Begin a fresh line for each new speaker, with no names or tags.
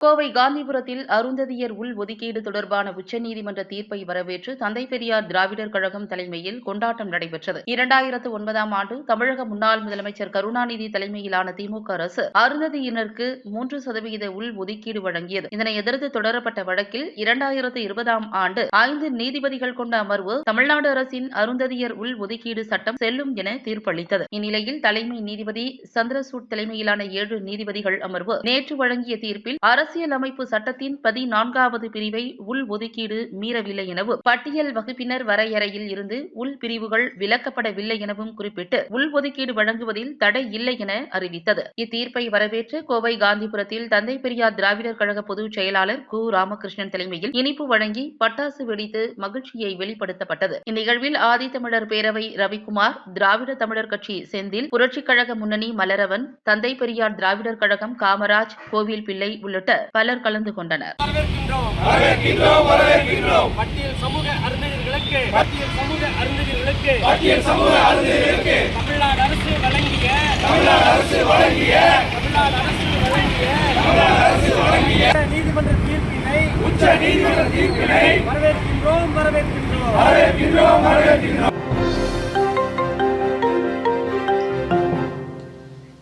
கோவை காந்திபுரத்தில் அருந்ததியர் உள் ஒதுக்கீடு தொடர்பான உச்சநீதிமன்ற தீர்ப்பை வரவேற்று தந்தை பெரியார் திராவிடர் கழகம் தலைமையில் கொண்டாட்டம் நடைபெற்றது. இரண்டாயிரத்து ஒன்பதாம் ஆண்டு தமிழக முன்னாள் முதலமைச்சர் கருணாநிதி தலைமையிலான திமுக அரசு அருந்ததியினருக்கு மூன்று சதவீத உள் ஒதுக்கீடு வழங்கியது. இதனை எதிர்த்து தொடரப்பட்ட வழக்கில் இரண்டாயிரத்து இருபதாம் ஆண்டு ஐந்து நீதிபதிகள் கொண்ட அமர்வு தமிழ்நாடு அரசின் அருந்ததியர் உள் ஒதுக்கீடு சட்டம் செல்லும் என தீர்ப்பளித்தது. இந்நிலையில் தலைமை நீதிபதி சந்திரசூட் தலைமையிலான ஏழு நீதிபதிகள் அமர்வு நேற்று வழங்கிய தீர்ப்பில் அரசு அரசியலமைப்பு சட்டத்தின் பதினான்காவது பிரிவை உள் ஒதுக்கீடு மீறவில்லை எனவும் பட்டியல் வகுப்பினர் வரையறையில் இருந்து உள் பிரிவுகள் விலக்கப்படவில்லை எனவும் குறிப்பிட்டு உள் ஒதுக்கீடு வழங்குவதில் தடை இல்லை என அறிவித்தது. இத்தீர்ப்பை வரவேற்று கோவை காந்திபுரத்தில் தந்தை பெரியார் திராவிடர் கழக பொதுச் செயலாளர் கு. ராமகிருஷ்ணன் தலைமையில் இனிப்பு வழங்கி பட்டாசு வெடித்து மகிழ்ச்சியை வெளிப்படுத்தப்பட்டது. இந்நிகழ்வில் ஆதித்தமிழர் பேரவை ரவிக்குமார் திராவிட தமிழர் கட்சி செந்தில் புரட்சிக் கழக முன்னணி மலரவன் தந்தை பெரியார் திராவிடர் கழகம் காமராஜ் கோவில் பிள்ளை உள்ளிட்ட பலர் கலந்து கொண்டனர்.
வரவேற்கின்றோம்.
வரவேற்கின்றோம் வரவேற்கின்றோம்.
பட்டியல் சமூக அருந்ததியர்களுக்கு பட்டியல் சமூக அருந்ததியர்களுக்கு
பட்டியல் சமூக அறிஞர்களுக்கு
தமிழ்நாடு அரசு வழங்கிய
தமிழ்நாடு அரசு வழங்கிய
தமிழ்நாடு அரசு வழங்கிய
தமிழ்நாடு அரசு வழங்கிய
நீதிமன்ற தீர்ப்பினை
உச்ச நீதிமன்ற தீர்ப்பினை
வரவேற்கின்றோம் வரவேற்கின்றோம்.
வரவேற்கின்றோம் வரவேற்கின்றோம்.